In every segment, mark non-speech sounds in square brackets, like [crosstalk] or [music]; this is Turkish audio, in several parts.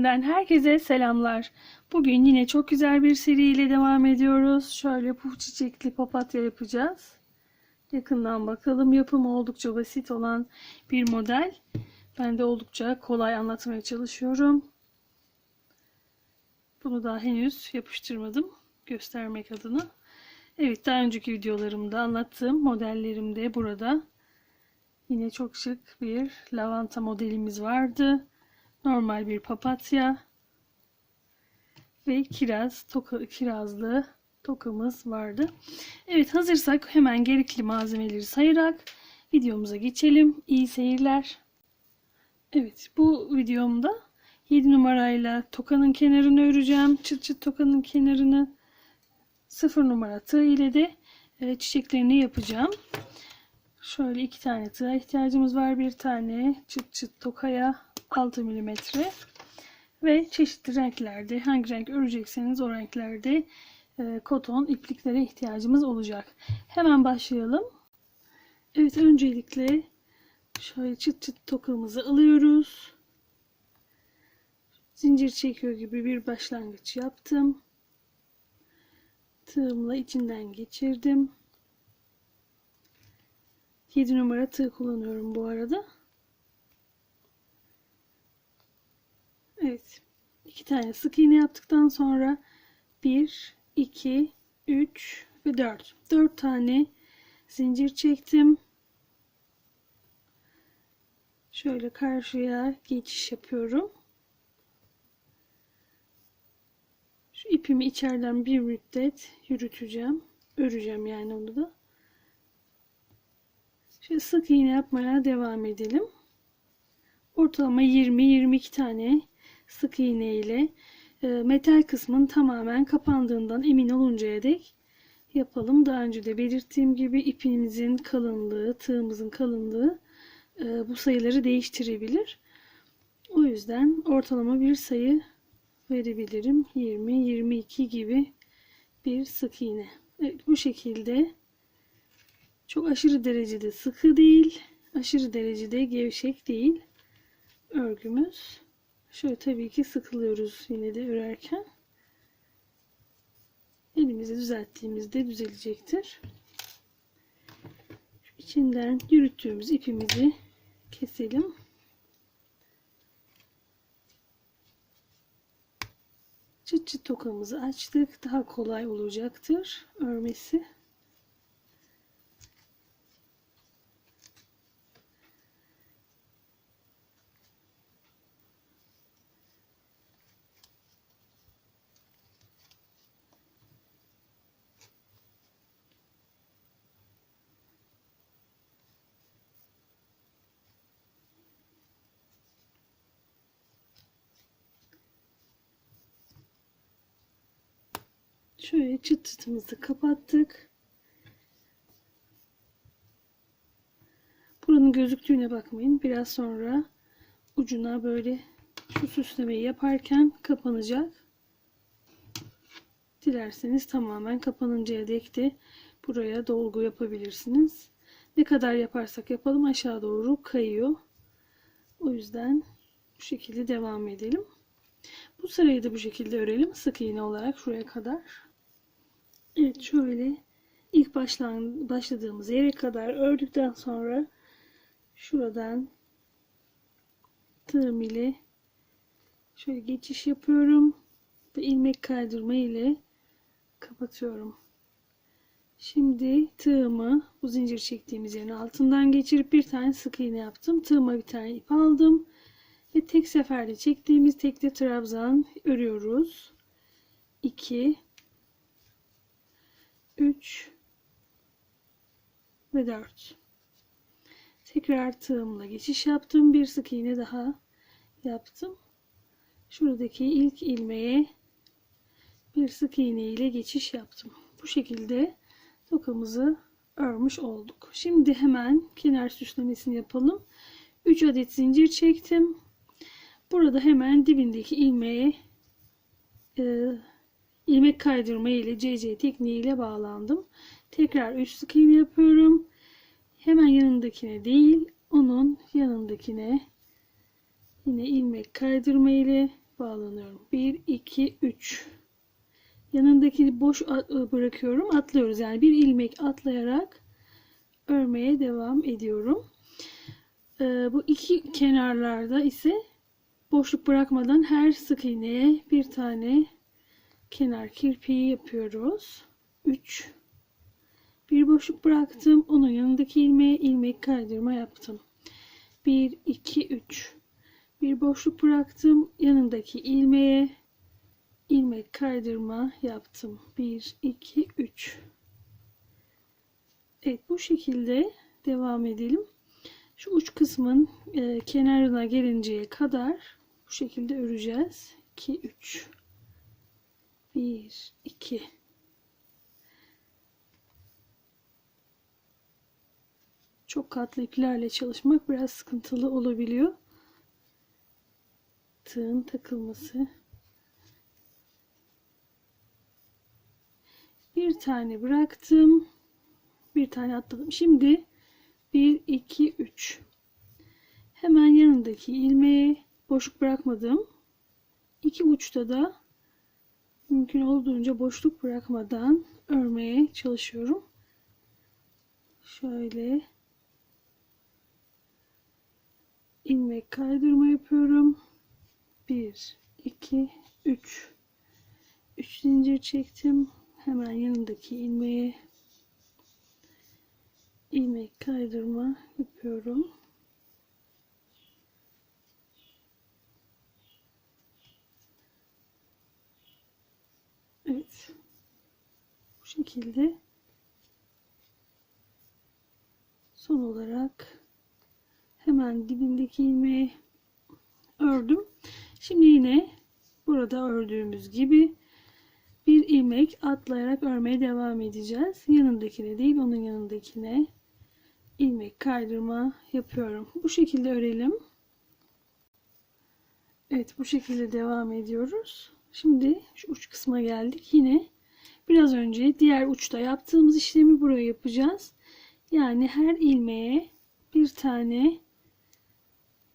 sepetinden herkese selamlar. Bugün yine çok güzel bir seriyle devam ediyoruz. Şöyle puf çiçekli papatya yapacağız. Yakından bakalım. Yapımı oldukça basit olan bir model. Ben de oldukça kolay anlatmaya çalışıyorum. Bunu daha henüz yapıştırmadım. Göstermek adına. Evet daha önceki videolarımda anlattığım modellerim de burada. Yine çok şık bir lavanta modelimiz vardı. Normal bir papatya ve kiraz, toka, kirazlı tokamız vardı. Evet hazırsak hemen gerekli malzemeleri sayarak videomuza geçelim. İyi seyirler. Evet bu videomda 7 numarayla tokanın kenarını öreceğim. Çıt çıt tokanın kenarını 0 numara tığ ile de e, çiçeklerini yapacağım. Şöyle iki tane tığa ihtiyacımız var. Bir tane çıt çıt tokaya 6 mm ve çeşitli renklerde hangi renk örecekseniz o renklerde e, koton ipliklere ihtiyacımız olacak. Hemen başlayalım. Evet öncelikle şöyle çıt çıt tokamızı alıyoruz. Zincir çekiyor gibi bir başlangıç yaptım. Tığımla içinden geçirdim. 7 numara tığ kullanıyorum bu arada. Evet. iki tane sık iğne yaptıktan sonra 1, 2, 3 ve 4. 4 tane zincir çektim. Şöyle karşıya geçiş yapıyorum. Şu ipimi içeriden bir müddet yürüteceğim. Öreceğim yani onu da. Şöyle sık iğne yapmaya devam edelim. Ortalama 20-22 tane sık iğne ile e, metal kısmın tamamen kapandığından emin oluncaya dek yapalım. Daha önce de belirttiğim gibi ipimizin kalınlığı, tığımızın kalınlığı e, bu sayıları değiştirebilir. O yüzden ortalama bir sayı verebilirim. 20-22 gibi bir sık iğne. Evet, bu şekilde çok aşırı derecede sıkı değil, aşırı derecede gevşek değil örgümüz. Şöyle tabii ki sıkılıyoruz yine de örerken. Elimizi düzelttiğimizde düzelecektir. Şu içinden yürüttüğümüz ipimizi keselim. Çıt çıt tokamızı açtık. Daha kolay olacaktır örmesi. Şöyle çıt çıtımızı kapattık. Buranın gözüktüğüne bakmayın. Biraz sonra ucuna böyle şu süslemeyi yaparken kapanacak. Dilerseniz tamamen kapanıncaya dek de buraya dolgu yapabilirsiniz. Ne kadar yaparsak yapalım aşağı doğru kayıyor. O yüzden bu şekilde devam edelim. Bu sırayı da bu şekilde örelim. Sık iğne olarak şuraya kadar. Evet şöyle ilk başladığımız yere kadar ördükten sonra şuradan tığım ile şöyle geçiş yapıyorum ve ilmek kaydırma ile kapatıyorum. Şimdi tığımı bu zincir çektiğimiz yerin altından geçirip bir tane sık iğne yaptım. Tığıma bir tane ip aldım. Ve tek seferde çektiğimiz tekli trabzan örüyoruz. 2 3 ve 4 tekrar tığımla geçiş yaptım. Bir sık iğne daha yaptım. Şuradaki ilk ilmeğe bir sık iğne ile geçiş yaptım. Bu şekilde tokamızı örmüş olduk. Şimdi hemen kenar süslemesini yapalım. 3 adet zincir çektim. Burada hemen dibindeki ilmeğe e, ilmek kaydırma ile CC tekniği ile bağlandım. Tekrar 3 sık iğne yapıyorum. Hemen yanındakine değil, onun yanındakine Yine ilmek kaydırma ile bağlanıyorum. 1 2 3 yanındaki boş at- bırakıyorum. Atlıyoruz. Yani bir ilmek atlayarak örmeye devam ediyorum. Ee, bu iki kenarlarda ise boşluk bırakmadan her sık iğneye bir tane kenar kirpiği yapıyoruz. 3 bir boşluk bıraktım. Onun yanındaki ilmeğe ilmek kaydırma yaptım. 1 2 3 bir boşluk bıraktım. Yanındaki ilmeğe ilmek kaydırma yaptım. 1 2 3 Evet bu şekilde devam edelim. Şu uç kısmın e, kenarına gelinceye kadar bu şekilde öreceğiz. 2 3 1 2 Çok katlı iplerle çalışmak biraz sıkıntılı olabiliyor. Tığın takılması. Bir tane bıraktım. Bir tane atladım. Şimdi 1 2 3 Hemen yanındaki ilmeğe boşluk bırakmadım. İki uçta da mümkün olduğunca boşluk bırakmadan örmeye çalışıyorum. Şöyle ilmek kaydırma yapıyorum. 1 2 3 3 zincir çektim. Hemen yanındaki ilmeğe ilmek kaydırma yapıyorum. Evet. Bu şekilde son olarak hemen dibindeki ilmeği ördüm. Şimdi yine burada ördüğümüz gibi bir ilmek atlayarak örmeye devam edeceğiz. Yanındakine değil onun yanındakine ilmek kaydırma yapıyorum. Bu şekilde örelim. Evet bu şekilde devam ediyoruz. Şimdi şu uç kısma geldik. Yine biraz önce diğer uçta yaptığımız işlemi buraya yapacağız. Yani her ilmeğe bir tane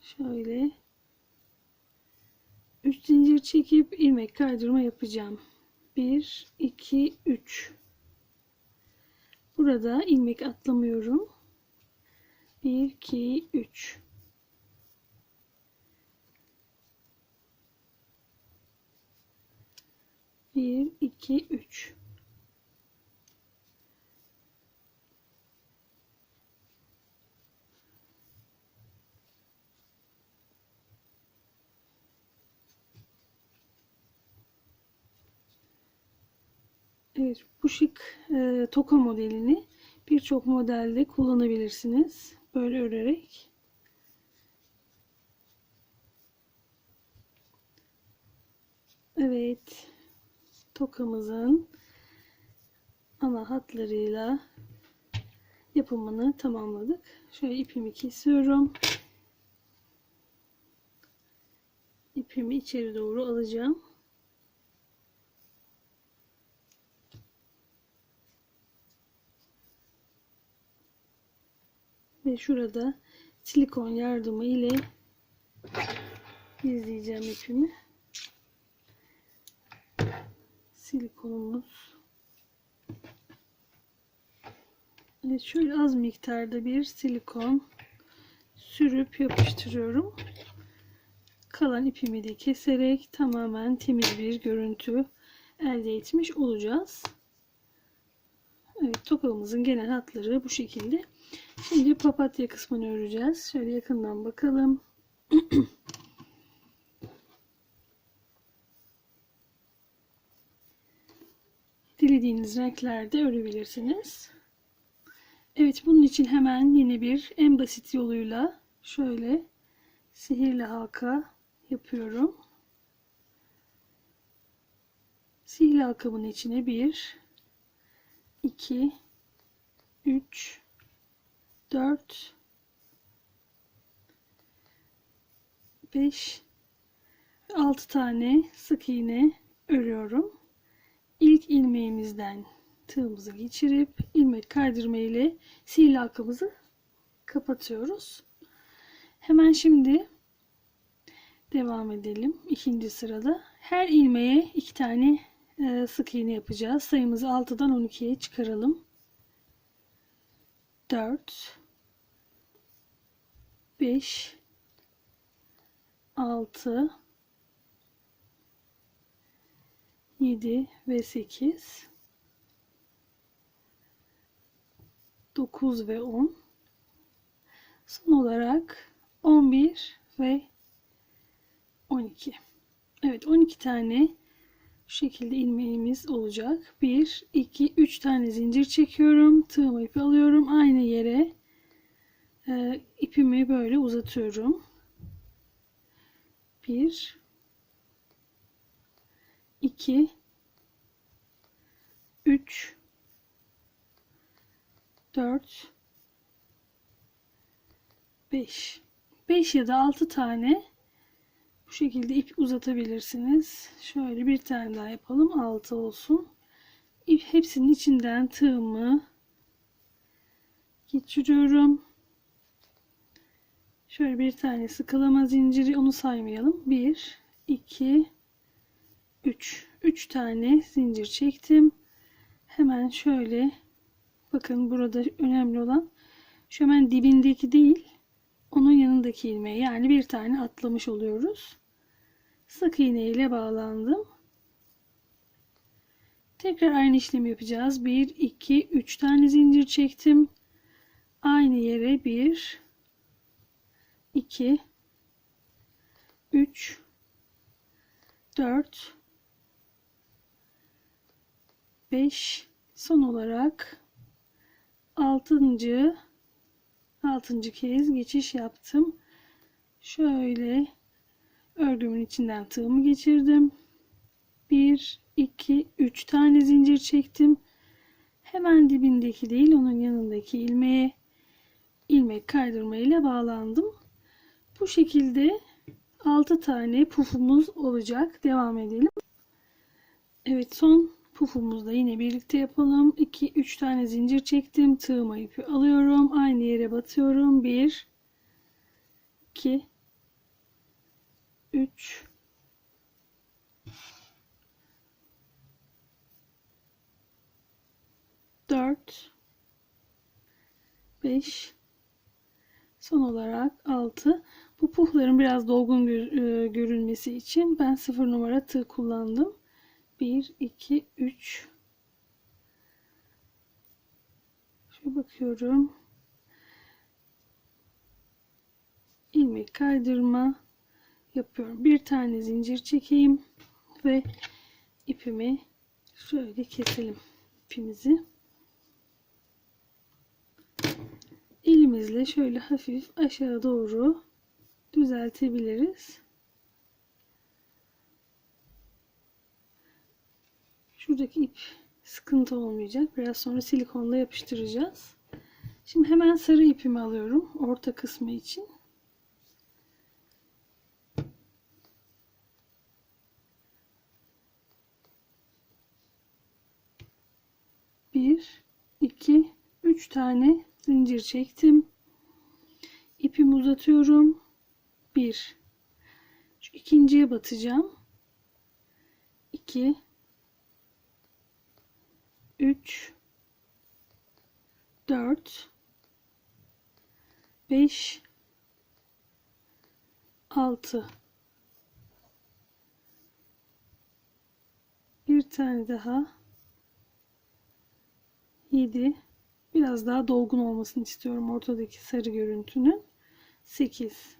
şöyle 3 zincir çekip ilmek kaydırma yapacağım. 1 2 3 Burada ilmek atlamıyorum. 1 2 3 1 2 3 Evet, bu şık e, toka modelini birçok modelde kullanabilirsiniz. Böyle örerek. Evet, tokamızın ana hatlarıyla yapımını tamamladık. Şöyle ipimi kesiyorum. İpimi içeri doğru alacağım. ve şurada silikon yardımı ile gizleyeceğim ipimi. Silikonumuz. Evet şöyle az miktarda bir silikon sürüp yapıştırıyorum. Kalan ipimi de keserek tamamen temiz bir görüntü elde etmiş olacağız. Evet tokamızın genel hatları bu şekilde. Şimdi papatya kısmını öreceğiz. Şöyle yakından bakalım. [clears throat] Dilediğiniz renklerde örebilirsiniz. Evet bunun için hemen yine bir en basit yoluyla şöyle sihirli halka yapıyorum. Sihirli halkamın içine bir 2 3 4 5 6 tane sık iğne örüyorum. İlmeğimizden tığımızı geçirip ilmek kaydırma ile sihirli halkamızı kapatıyoruz. Hemen şimdi Devam edelim. İkinci sırada. Her ilmeğe iki tane e, sık iğne yapacağız. Sayımızı 6'dan 12'ye çıkaralım. 4 5 6 7 ve 8 9 ve 10 son olarak 11 ve 12 Evet 12 tane şu şekilde ilmeğimiz olacak. 1 2 3 tane zincir çekiyorum. Tığımı ipi alıyorum aynı yere. E, ipimi böyle uzatıyorum. 1 2 3 4 5 5 ya da 6 tane bu şekilde ip uzatabilirsiniz. Şöyle bir tane daha yapalım. 6 olsun. İp hepsinin içinden tığımı geçiriyorum. Şöyle bir tane sıkılama zinciri onu saymayalım. 1 2 3 3 tane zincir çektim. Hemen şöyle bakın burada önemli olan şu hemen dibindeki değil onun yanındaki ilmeği yani bir tane atlamış oluyoruz. Sık iğne ile bağlandım. Tekrar aynı işlemi yapacağız. 1 2 3 tane zincir çektim. Aynı yere 1 2 3 4 5 son olarak 6. 6. kez geçiş yaptım. Şöyle örgümün içinden tığımı geçirdim. 1 2 3 tane zincir çektim. Hemen dibindeki değil onun yanındaki ilmeğe ilmek kaydırma ile bağlandım. Bu şekilde 6 tane pufumuz olacak. Devam edelim. Evet son pufumuzda yine birlikte yapalım. 2 3 tane zincir çektim. Tığıma ipi alıyorum. Aynı yere batıyorum. 1 2 3 4 5 son olarak 6 bu pufların biraz dolgun e, görünmesi için ben 0 numara tığ kullandım 1 2 3 şu bakıyorum. İlmek kaydırma yapıyorum. Bir tane zincir çekeyim ve ipimi şöyle keselim ipimizi. Elimizle şöyle hafif aşağı doğru düzeltebiliriz. Şuradaki ip sıkıntı olmayacak. Biraz sonra silikonla yapıştıracağız. Şimdi hemen sarı ipimi alıyorum. Orta kısmı için. Bir, iki, üç tane zincir çektim. İpimi uzatıyorum. Bir. Şu ikinciye batacağım. İki. Üç. Dört. Beş. Altı. Bir tane daha. Yedi. Biraz daha dolgun olmasını istiyorum ortadaki sarı görüntünün. 8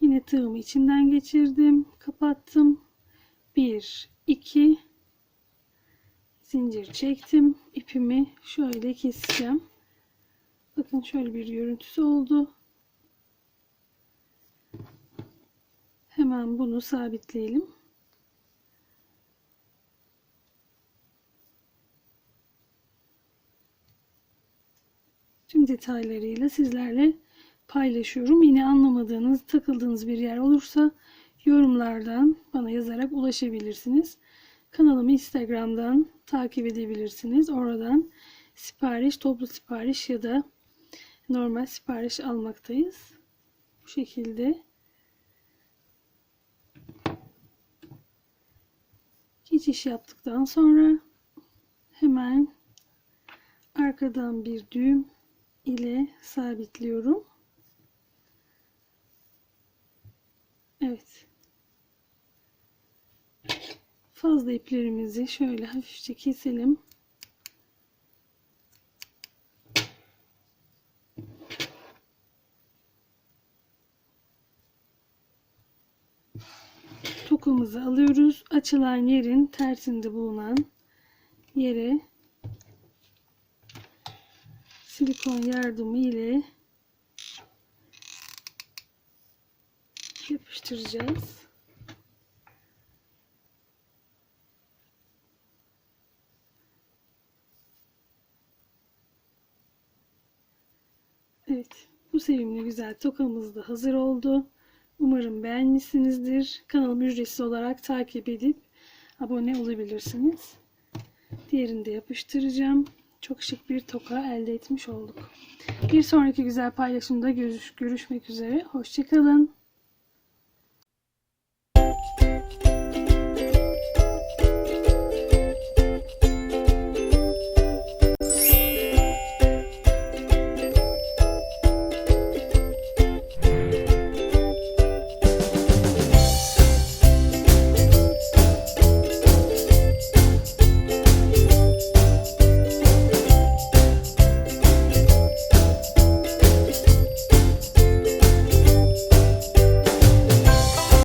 Yine tığımı içinden geçirdim. Kapattım. 1 2 zincir çektim. İpimi şöyle keseceğim. Bakın şöyle bir görüntüsü oldu. Hemen bunu sabitleyelim. Tüm detaylarıyla sizlerle paylaşıyorum. Yine anlamadığınız, takıldığınız bir yer olursa yorumlardan bana yazarak ulaşabilirsiniz. Kanalımı Instagram'dan takip edebilirsiniz. Oradan sipariş, toplu sipariş ya da normal sipariş almaktayız. Bu şekilde. Geçiş yaptıktan sonra hemen arkadan bir düğüm ile sabitliyorum. Evet. Fazla iplerimizi şöyle hafifçe keselim. Tokamızı alıyoruz. Açılan yerin tersinde bulunan yere silikon yardımı ile yapıştıracağız. Evet, bu sevimli güzel tokamız da hazır oldu. Umarım beğenmişsinizdir. Kanalımı ücretsiz olarak takip edip abone olabilirsiniz. Diğerini de yapıştıracağım. Çok şık bir toka elde etmiş olduk. Bir sonraki güzel paylaşımda görüş, görüşmek üzere. Hoşçakalın.